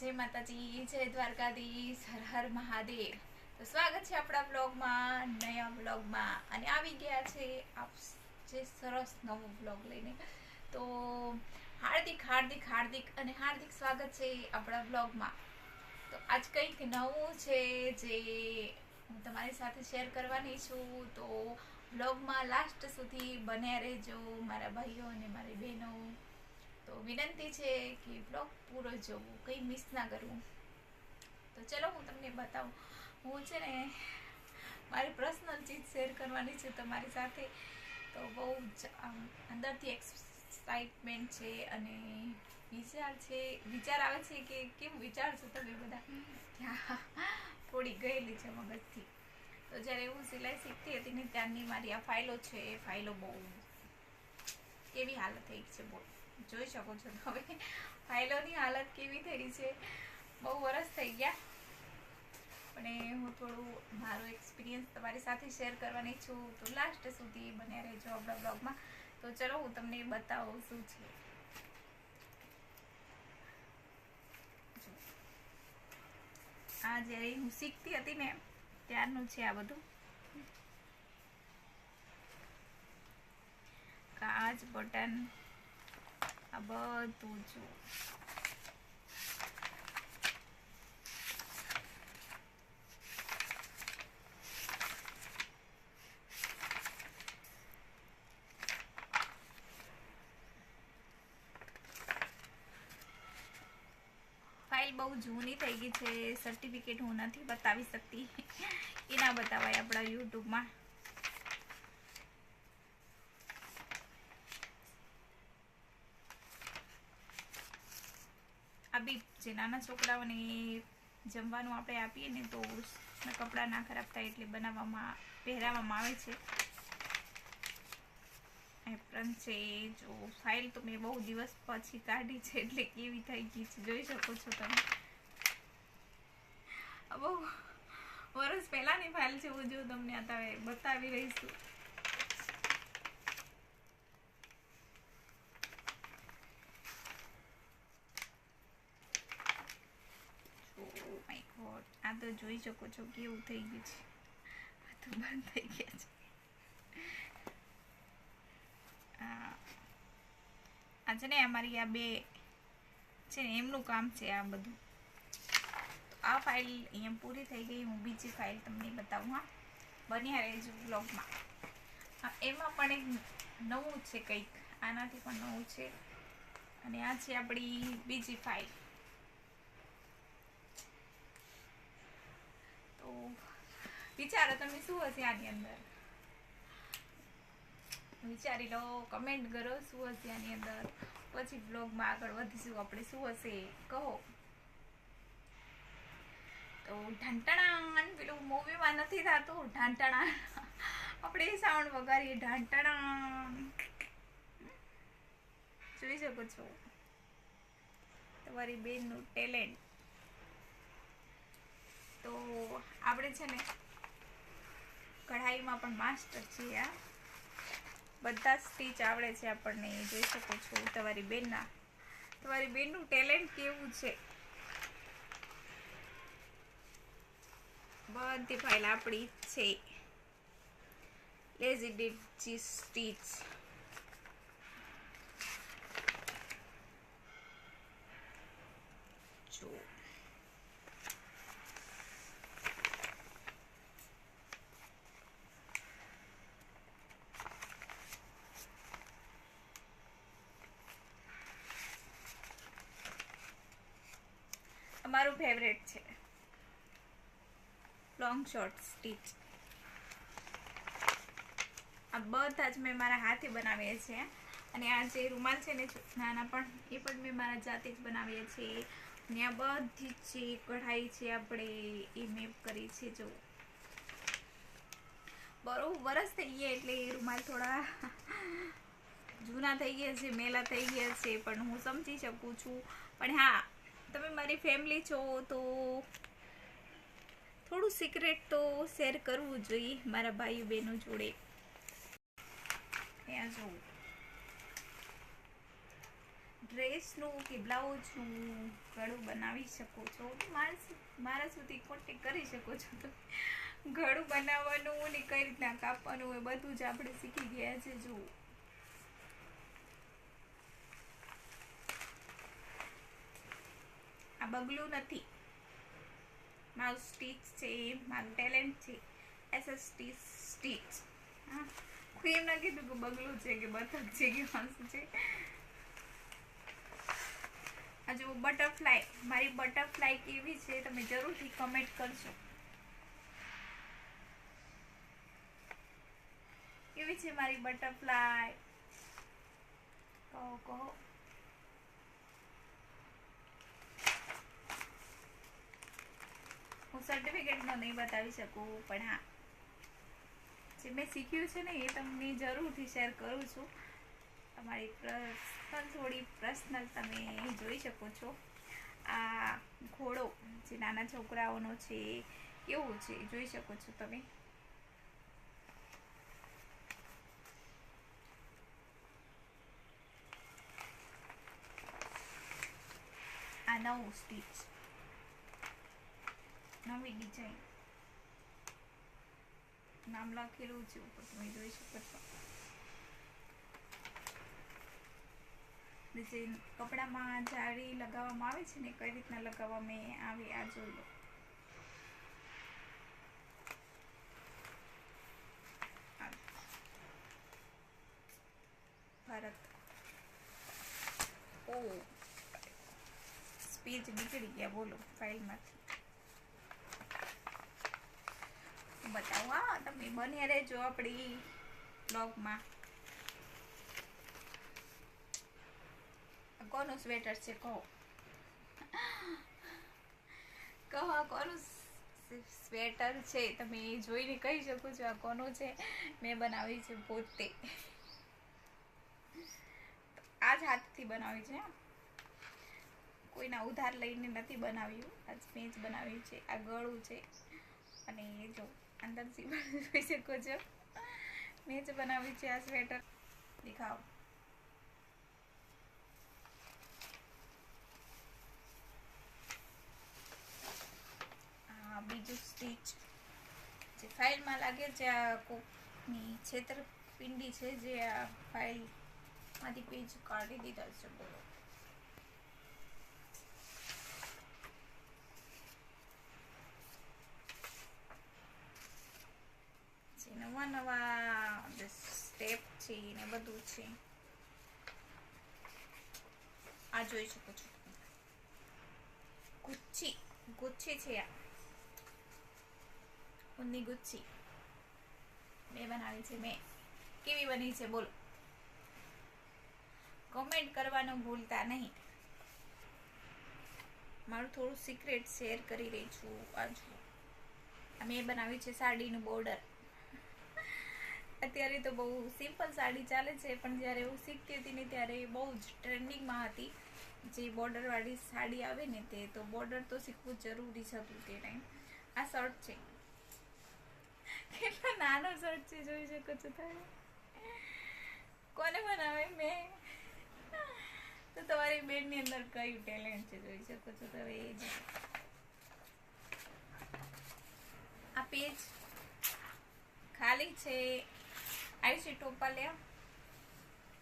જય માતાજી, જય દ્વારકાધીશ, હર હર મહાદેવ. તો સ્વાગત છે આપણા બ્લોગમાં નયા બ્લોગમાં અને આવી ગયા છે આપ જે સરસ નવો બ્લોગ લઈને. તો હાર્દિક હાર્દિક હાર્દિક અને હાર્દિક સ્વાગત છે આપણા બ્લોગમાં તો આજ કંઈક નવું છે જે હું તમારી સાથે શેર કરવાની છું. તો બ્લોગમાં લાસ્ટ સુધી બન્યા રહેજો, મારા ભાઈઓ અને મારી બહેનો. તો વિનંતી છે કે બ્લોગ પૂરો જોવું, કંઈ મિસ ના કરવું. તો ચલો હું તમને બતાવું. હું છે ને, મારી પર્સનલ ચીજ શેર કરવાની છે તમારી સાથે. તો બહુ જ અંદરથી એક્સાઇટમેન્ટ છે અને વિચાર છે. વિચાર આવે છે કે કેમ વિચારશો તમે બધા? ત્યાં થોડી ગયેલી છે મગજથી. તો જ્યારે હું સિલાઈ શીખતી હતી ને ત્યારની મારી આ ફાઇલો છે, એ ફાઇલો બહુ કેવી હાલત થઈ છે બહુ જોઈ શકો છો તમે. ફાઇલોની હાલત કેવી થઈ છે? બહુ વરસ થઈ ગયા. અને હું થોડું મારો એક્સપિરિયન્સ તમારી સાથે શેર કરવાની છું. તો લાસ્ટ સુધી બન્યા રહેજો આપણા બ્લોગમાં તો ચલો હું તમને બતાવું શું છે. આ જ્યારે હું શીખતી હતી ને, ત્યારનું છે આ બધું. કાચ, બટન આ બધું જો. બહુ જૂની થઈ ગઈ છે સર્ટિફિકેટ હું નથી બતાવી શકતી. એ ના બતાવાય આપણા યુટ્યુબમાં આ બી જે નાના છોકરાઓને જમવાનું આપણે આપીએ ને તો કપડાં ના ખરાબ થાય એટલે બનાવવામાં, પહેરાવવામાં આવે છે. એપ્રન છે, જો ફાઇલ તો મેં બહુ દિવસ પછી કાઢી છે એટલે કેવી થઈ ગઈ છે, જોઈ શકો છો તમે. બહુ, વર્ષ પહેલાની ફાઇલ છે, હું જો તમને અત્યારે બતાવી રહીશું આ તો જોઈ શકો છો કેવું થઈ ગયું છે. આ તો બંધ થઈ ગયા છે. આ છે ને અમારી આ બે છે ને, એમનું કામ છે આ બધું. આ ફાઇલ અહીંયા પૂરી થઈ ગઈ, હું બીજી ફાઇલ તમને બતાવું હા. બન્યા રહેજો બ્લોગમાં એમાં પણ એક નવું છે કંઈક. આનાથી પણ નવું છે. અને આ છે આપણી બીજી ફાઇલ વિચારો તમે શું હશે આની અંદર? વિચારી લો કમેન્ટ કરો શું હશે આની અંદર. પછી બ્લોગમાં આગળ વધીશું આપણે. શું હશે? કહો. તો ઢાંટણા પેલું મૂવીમાં નથી થતું? ઢાંટણા આપણે સાઉન્ડ વગાડીએ. ઢાંટણા જોઈ શકો છો. તમારી બેનનું ટેલેન્ટ તો આપણે છે ને કઢાઈમાં પણ માસ્ટર છીએ આ. બધા સ્ટીચ આવડે છે આપણને જોઈ શકો છો તમારી બેનના. તમારી બેનનું ટેલેન્ટ કેવું છે? બધી ફાઇલ આપણી છે. લેઝી ડીજી સ્ટીચ જો અમારું ફેવરેટ છે. લોંગ શોર્ટ સ્ટીચ આ બધા જ મેં મારા હાથે બનાવ્યા છે અને આ જે રૂમાલ છે ને નાના પણ, એ પણ મેં મારા જાતે જ બનાવ્યા છે અને આ બધી જ કઢાઈ છે આપણે, એ મેપ કરી છે, જો. બરોબર વરસ થઈ ગયા એટલે એ રૂમાલ થોડા જૂના થઈ ગયા છે, મેલા થઈ ગયા છે, પણ હું સમજી શકું છું. પણ હા તમે મારી ફેમિલી છો તો થોડું સિક્રેટ તો શેર કરવું જોઈએ મારા ભાઈ બહેનો જોડે. ત્યાં જોઉં ડ્રેસનું કે બ્લાઉઝનું ગળું બનાવી શકો છો. મારા મારા સુધી કોન્ટેક કરી શકો છો. તો ગળું બનાવવાનું ને કઈ રીતના કાપવાનું એ બધું જ આપણે શીખી ગયા છે જો બગલું નથી. મારું સ્ટીચ છે મારું ટેલેન્ટ છે એસએસ સ્ટીચ સ્ટીચ હા. કોઈ એમ ના કીધું કે બગલું છે કે બતક છે કે હંસ છે. આ જો બટરફ્લાય મારી બટરફ્લાય કેવી છે તમે જરૂરથી કમેન્ટ કરજો. કેવી છે મારી બટરફ્લાય કહો કહો. હું સર્ટિફિકેટનો નહીં બતાવી શકું, પણ હા. જે મેં શીખ્યું છે ને એ તમને જરૂરથી શેર કરું છું. તમારી પર્સનલ થોડી પર્સનલ તમે જોઈ શકો છો. આ ઘોડો, જે નાના છોકરાઓનો છે એવું છે જોઈ શકો છો તમે. આ નવું સ્ટીચ નવી ડિઝાઇન નામ લખેલું છે ઉપર, તમે જોઈ શકો છો. જે કપડામાં જાળી લગાવવામાં આવે છે ને, કઈ રીતના લગાવવામાં આવે, આ જોઈ લો. ભારત. ઓ. સ્પીચ નીકળી ગયા, બોલો, ફાઇલમાંથી. બતાવો. હા, તમે બને રહેજો આપણી બ્લોગમાં કોનું સ્વેટર છે કહો? કહો કોનું સ્વેટર છે? તમે જોઈને કહી શકો છો આ કોનું છે? મેં બનાવી છે પોતે. આ જ હાથથી બનાવી છે કોઈના ઉધાર લઈને નથી બનાવ્યું. આજ મેં જ બનાવ્યું છે. આ ગળું છે. અને એ જો અંદરથી પણ જોઈ શકો છો. મેં જ બનાવ્યું છે આ સ્વેટર. દેખાવ. બીજું સ્ટીચ જે ફાઇલમાં લાગે છે, આ કોકની છેતરપિંડી છે, જે આ ફાઇલમાંથી પેજ કાઢી દીધા છે. બોલો છે નવા નવા જે સ્ટેપ છે ને બધું છે. આ જોઈ શકો છો ગુચ્છી ગુચ્છી છે આ. ઊનની ગુચ્છી. મેં બનાવી છે મેં. કેવી બની છે બોલો. કમેન્ટ કરવાનું ભૂલતા નહીં. મારું થોડું સિક્રેટ શેર કરી રહી છું. આ મેં બનાવી છે સાડીનું બોર્ડર અત્યારે તો બહુ સિમ્પલ સાડી ચાલે છે, પણ જ્યારે હું શીખતી હતી ને ત્યારે બહુ જ ટ્રેન્ડિંગમાં હતી. જે બોર્ડરવાળી સાડી આવે ને તે, તો બોર્ડર તો શીખવું જરૂરી છે હતું તે ટાઈમ આ શર્ટ છે. કેટલો નાનો શર્ટ છે, જોઈ શકો છો તમે. કોને બનાવે મેં? તો તમારી બેનની અંદર કયું ટેલેન્ટ છે, જોઈ શકો છો તમે. એ જ. આ પેજ ખાલી છે. આવી છે ટોપા લે.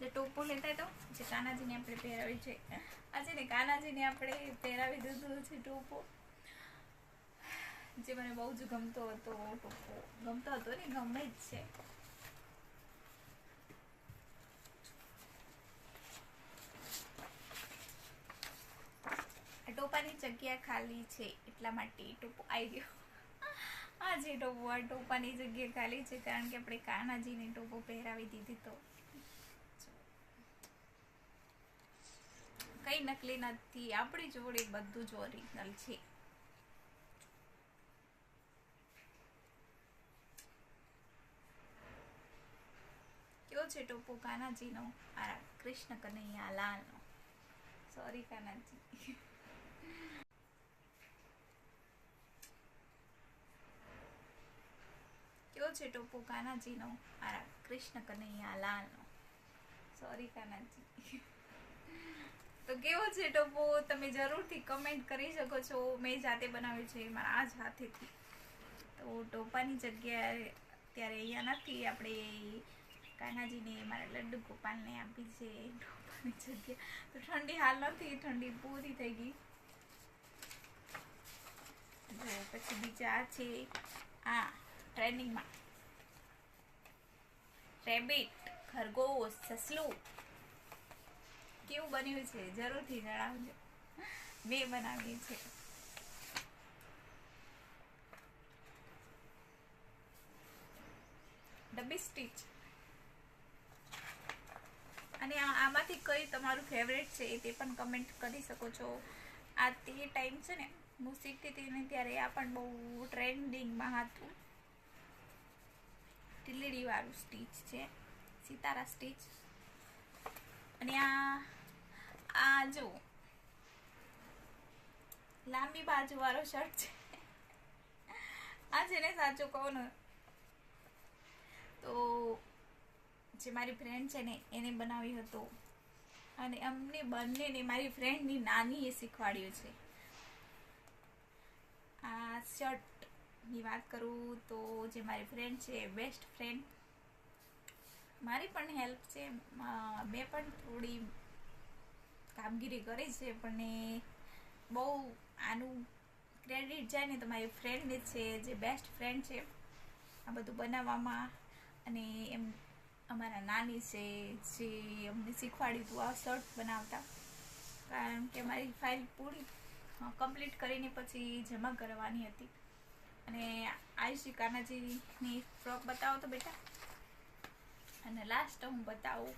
જે ટોપો લેતા તો જે કાનાજીને આપણે પહેરાવી છે. આજે ને કાનાજીને આપણે પહેરાવી દીધું છે ટોપો. જે મને બહુ જ ગમતો હતો ટોપો. ગમતો હતો ને, ગમે જ છે. ટોપાની જગ્યા ખાલી છે, એટલા માટે ટોપો આવી ગયો. આ જે ટોપો, આ ટોપાની જગ્યા ખાલી છે કારણ કે આપણે કાનાજીને ટોપો પહેરાવી દીધી તો. કઈ નકલી નથી, આપણી જોડે બધું જ ઓરિજિનલ છે. કયો છે ટોપો કાનાજીનો? મારા કૃષ્ણ કનૈયા લાલનો. સોરી કાનાજી. કયો છે ટોપો કાનાજીનો. મારા કૃષ્ણ કનૈયા લાલનો. સોરી કાનાજી. તો કેવો છે ટોપો? તમે જરૂરથી કમેન્ટ કરી શકો છો. મેં જાતે બનાવ્યો છે મારા આ જ હાથેથી. તો ટોપાની જગ્યાએ અત્યારે અહીંયા નથી. આપણે કાનાજીને, મારા લડ્ડુ ગોપાલને આપી છે ટોપાની જગ્યા. તો ઠંડી હાલ નથી. ઠંડી પૂરી થઈ ગઈ. પછી બીજા છે આ ટ્રેન્ડિંગમાં રેબિટ ખરગોશ, સસલું, કેવું બન્યું છે? જરૂરથી જણાવજો. મેં બનાવી છે. ડબી સ્ટીચ અને આમાંથી કઈ તમારું ફેવરેટ છે તે પણ કમેન્ટ કરી શકો છો. આ તે ટાઈમ છે ને, હું શીખતી હતી ત્યારે આ પણ બહુ ટ્રેન્ડિંગમાં હતું. ટીલીડી વાળું સ્ટીચ છે. સિતારા સ્ટીચ. અને આ આ જો, લાંબી બાજુ વાળો શર્ટ છે. આ છે ને સાચું કહું ને તો જે મારી ફ્રેન્ડ છે ને, એને બનાવ્યો હતો. અને અમને બંનેને મારી ફ્રેન્ડની નાનીએ શીખવાડ્યું છે. આ શર્ટની વાત કરું તો જે મારી ફ્રેન્ડ છે બેસ્ટ ફ્રેન્ડ મારી પણ હેલ્પ છે. મેં પણ થોડી કામગીરી કરી છે, પણ બહુ આનું ક્રેડિટ જાય ને તો મારી ફ્રેન્ડને છે, જે બેસ્ટ ફ્રેન્ડ છે. આ બધું બનાવવામાં અને એમ અમારા નાની છે, જે અમને શીખવાડ્યું હતું આ શર્ટ બનાવતા. કારણ કે મારી ફાઇલ પૂરી કમ્પ્લીટ કરીને પછી જમા કરવાની હતી. અને આયુષી કાનાજીની ફ્રોક બતાવો તો બેટા. અને લાસ્ટ હું બતાવું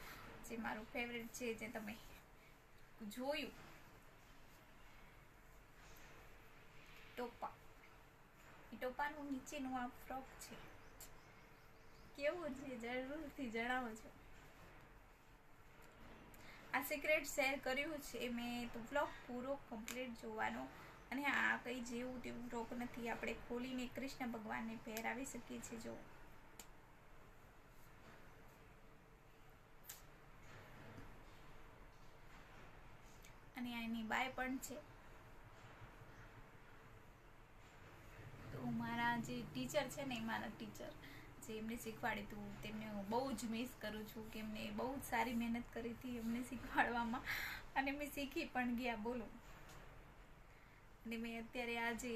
જે મારું ફેવરેટ છે, જે તમે જોયું. ટોપા. એ ટોપાનું નીચેનું આ ફ્રોક છે. કેવું છે, જરૂરથી જણાવો છો આ સિક્રેટ શેર કર્યું છે મેં તો બ્લોગ પૂરો કમ્પ્લીટ જોવાનો. અને આ કંઈ જેવું તેવું ફ્રોક નથી. આપણે ખોલીને કૃષ્ણ ભગવાનને પહેરાવી શકીએ છીએ જો અને એની બાય પણ છે. તો મારા જે ટીચર છે ને મારા ટીચર, જે એમને શીખવાડ્યું હતું તેમને હું બહુ જ મિસ કરું છું કે એમને બહુ જ સારી મહેનત કરી હતી એમને શીખવાડવામાં. અને મેં શીખી પણ ગયા, બોલો. અને મેં અત્યારે આ જે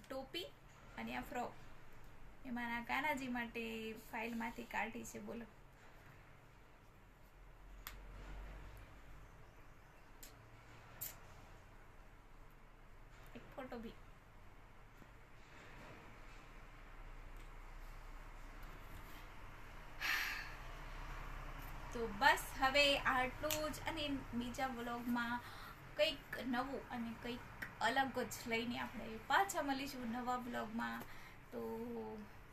ટોપી અને આ ફ્રોક એ મારા કાનાજી માટે ફાઇલમાંથી કાઢી છે, બોલો. એક ફોટો બી. તો બસ હવે આટલું જ અને બીજા વ્લોગમાં કંઈક નવું અને કંઈક અલગ જ લઈને આપણે પાછા મળીશું નવા બ્લોગમાં. તો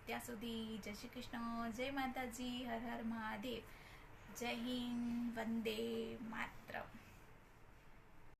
ત્યાં સુધી જય શ્રી કૃષ્ણ, જય માતાજી, હર હર મહાદેવ. જય હિન્દ, વંદે માતરમ.